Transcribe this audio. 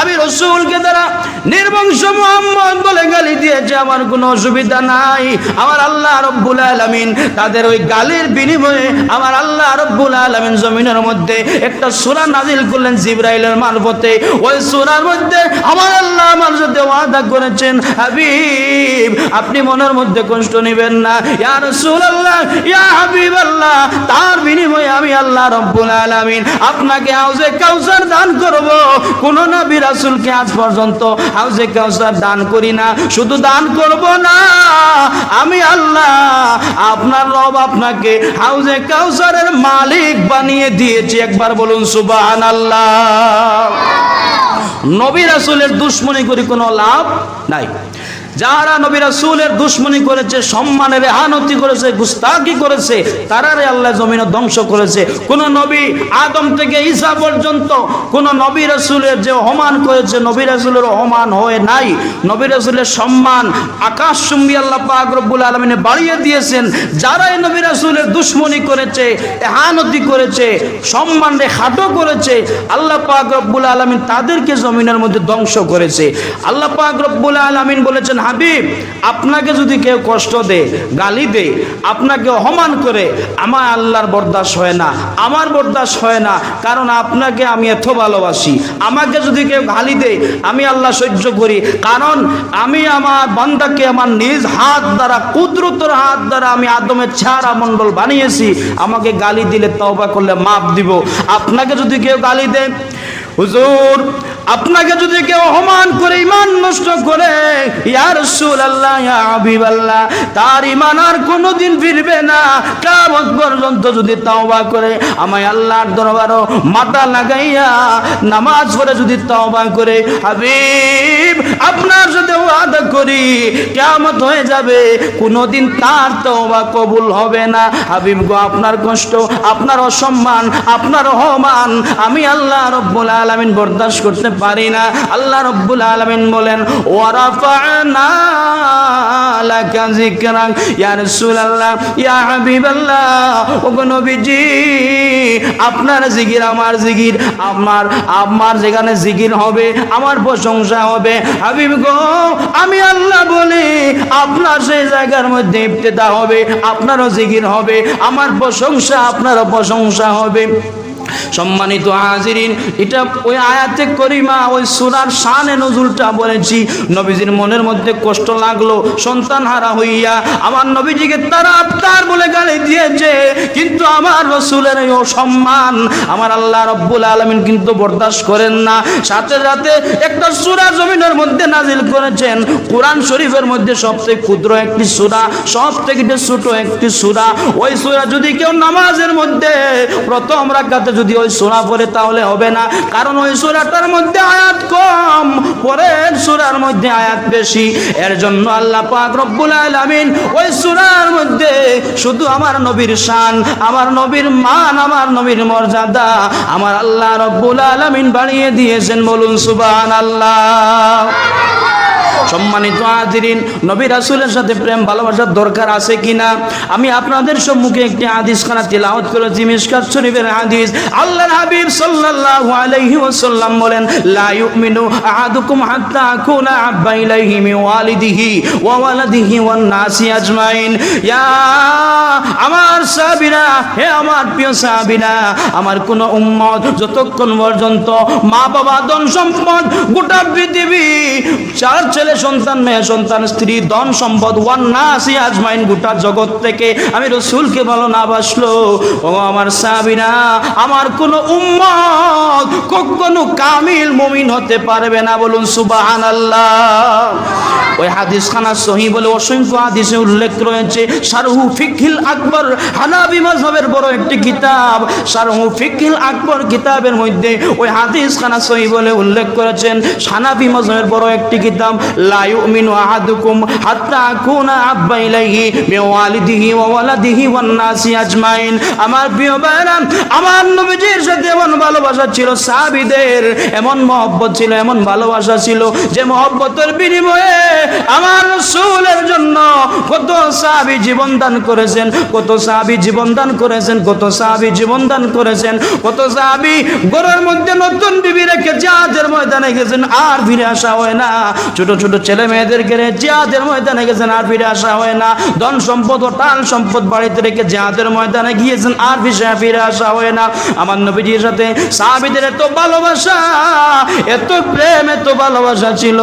আমি রসুলকে তারা নির্বংশ মোহাম্মদ বলে গালি দিয়েছে, আমার কোনো অসুবিধা নাই। আমার আল্লাহ রব্বুল আলামিন তাদের ওই গালির বিনিময়ে আমার আল্লাহ রব্বুল আলামিন জমিনের মধ্যে একটা সূরা নাজিল করলেন জিব্রাইলের মারফতে। ওই সূরার মধ্যে আমার আল্লাহ আমার সাথে ওয়াদা করেছেন, হাবিব, আপনি মনের মধ্যে কষ্ট নেবেন না। ইয়া রাসূলুল্লাহ, ইয়া হাবিবাল্লাহ, তার বিনিময়ে আমি আল্লাহ রব্বুল আলামিন আপনাকে হাউজে কাউসার দান করব। কোন নবী রাসূলকে আজ পর্যন্ত হাউজে কাউসার দান করি না, শুধু দান করব না। আমি আল্লাহ আপনার রব আপনাকে হাউজে কাউসারের মালিক বানিয়ে দিয়েছি। একবার বলুন, সুবহানাল্লাহ। নবী রাসুলের দুশ্মনী করে কোনো লাভ নাই। যারা নবী রাসূলের দুশ্মনী করেছে, সম্মানের রেহানতি করেছে গুস্তাকি করেছে, তারারে আল্লাহ জমিন ধ্বংস করেছে। কোন নবী আদম থেকে ঈসা পর্যন্ত, কোন নবী রাসূলের যে অপমান করেছে, নবী রাসূলের অপমান হয়ে নাই। নবী রাসূলের সম্মান আকাশ চুম্বি আল্লাহ পাক রব্বুল আলামিনে বাড়িয়ে দিয়েছেন। যারা এই নবী রাসূলের দুশ্মনী করেছে, এহানতি করেছে সম্মানরে খাটো করেছে, আল্লাহ পাক আলামিন তাদেরকে জমিনের মধ্যে ধ্বংস করেছে। আল্লাহ পাক আলামিন বলেছেন হাবিব, আপনাকে যদি কেউ কষ্ট দেয়, গালি দেয়, আপনাকে অপমান করে, আমার আল্লাহর বরদাস হয় না, আমার বরদাস হয় না, কারণ আপনাকে আমি এত ভালোবাসি। আমাকে যদি কেউ গালি দেয়, আমি আল্লাহ সহ্য করি, কারণ আমি আমার বান্দাকে আমার নিজ হাত দ্বারা, কুদরতর হাত দ্বারা আমি আদমের ছাড়া মণ্ডল বানিয়েছি। আমাকে গালি দিলে তওবা করলে মাপ দিব। আপনাকে যদি কেউ গালি দেয়, হুজুর আপনাকে যদি কেউ অপমান করে ইমান নষ্ট করে, ইয়া রাসূলুল্লাহ, ইয়া হাবিবাল্লাহ, তার ইমান আর কোনোদিন ফিরবে না। কিয়ামত পর্যন্ত যদি তওবা করে, আমায় আল্লাহর দরবারও মাথা লাগাইয়া, নামাজ পড়ে যদি তওবা করে, হাবিব আপনার সাথে ওয়াদা করি কেমত হয়ে যাবে, কোনোদিন তার তওবা কবুল হবে না। হাবিব গো, আপনার কষ্ট, আপনার অসম্মান, আপনার অহমান আমি আল্লাহ রব্বুল আলামিন বরদাস্ত করতে পারি না। আল্লাহ রব্বুল আলামিন বলেন ওয়ারাফানা লাকা যিকরাক ইয়া রাসূলুল্লাহ, ইয়া হাবিবাল্লাহ নবীজি, আপনার জিকির আমার জিকির, আমার আমার যেখানে জিকির হবে, আমার প্রশংসা হবে। হাবিব গো, আমি আল্লাহ বলি, আপনার সেই জায়গার মধ্যে ইফতেদা হবে, আপনারও জিকির হবে, আমার প্রশংসা, আপনারও প্রশংসা হবে। সম্মানিত হাজিরিন, এটা ওই আয়াতে করিমা, ওই সুরার শানে নজুলটা বলেছি। নবীজির মনের মধ্যে কষ্ট লাগল সন্তান হারা হইয়া। আমার নবীজিকে তারা আবতার বলে গালি দিয়েছে, কিন্তু আমার রসুলের এই অসম্মান আমার আল্লাহ রব্বুল আলমিন কিন্তু বরদাস্ত করেন না। সাথে সাথে একটা সুরা জমিনের মধ্যে নাজিল করেছেন। কোরআন শরীফের মধ্যে সবচেয়ে ক্ষুদ্র একটি সুরা সব থেকে ছোট একটি সুরা। ওই সুরা যদি কেউ নামাজের মধ্যে প্রথম রাখাতে যদি ওই সোনা পড়ে তাহলে হবে না। কারণ ওই সোনাটার মধ্যে আয়াত কম, পরের সুরার মধ্যে আয়াত বেশি। এর জন্য আল্লাহ পাক রব্বুল আলামিন ওই সুরার মধ্যে শুধু আমার নবীর শান, আমার নবীর মান, আমার নবীর মর্যাদা, আমার আল্লাহ রব্বুল আলামিন বাড়িয়ে দিয়েছেন বলুন সুবহানাল্লাহ। সম্মানিত আদিরিন নবী রাসূলের সাথে প্রেম ভালোবাসার দরকার আছে কিনা? আমি আপনাদের সম্মুখে একটি হাদিস খানা তিলাওয়াত করেছি, মিশকাত শরীফের হাদিস। আল্লাহর হাবিব সাল্লাল্লাহু আলাইহি ওয়াসাল্লাম বলেন, লা ইউমিনু আহাদুকুম হাত্তা আকুনা আব্বা ইলাইহি মিন ওয়ালিদিহি ওয়া ওয়ালাদিহি ওয়ান নাসি আজমাইন। ইয়া আমার সাহাবীরা, হে আমার প্রিয় সাহাবীরা, আমার কোন উম্মত যতক্ষণ পর্যন্ত মা বাবা ধন সম্পদ গোটা পৃথিবী, চার ছেলে সন্তান, মেয়ে সন্তান, স্ত্রী, ধন সম্পদ ওয়ান না আসি আজমাইন গোটা জগৎ থেকে আমি রসুলকে ভালো না বাসলো। ও আমার সাবিনা, আমার কোন উম্মত কখনো কামিল মমিন হতে পারবে না, বলুন সুবাহান আল্লাহ ওই হাদিস খানা সহি বলে অসংখ্য হাদিসে উল্লেখ রয়েছে, শারহু ফিকহিল আকবর হানাবি মাযহাবের বড় একটি কিতাব। শারহু ফিকহিল আকবর কিতাবের মধ্যে ওই হাদিস খানা সহি বলে উল্লেখ করেছেন, হানাবি মাযহাবের বড় একটি কিতাব, লা ইউমিনু আহাদুকুম হাত্তা আকুনা আব্বা ইলাইহি মিন ওয়ালিদিহি ওয়া ওয়ালাদিহি ওয়ান নাসি আজমাইন। আমার প্রিয় ভাইরা আমার নবীজির সাথে এমন ভালোবাসা ছিল সাহাবীদের, এমন মহব্বত ছিল, এমন ভালোবাসা ছিল যে মহব্বতের বিনিময়ে আমার রাসূলের জন্য কত সাহাবী জীবন দান করেছেন, কত সাহাবী জীবন দান করেছেন, কত সাহাবী জীবন দান করেছেন, কত সাহাবী ঘরের মধ্যে নতুন বিবি রেখে জিহাদের ময়দানে গেছেন, আর ফিরে আসা হয় না। ছোট ছোট ছেলে মেয়েদেরকে রেখে জিহাদের ময়দানে গেছেন, আর ফিরে আসা হয় না। ধন সম্পদ ও টাল সম্পদ বাড়িতে রেখে জিহাদের ময়দানে গিয়েছেন, আর ফিরে ফিরে আসা হয় না। আমার নবীজির সাথে সাহাবীদের এত ভালোবাসা, এত প্রেম, এত ভালোবাসা ছিল।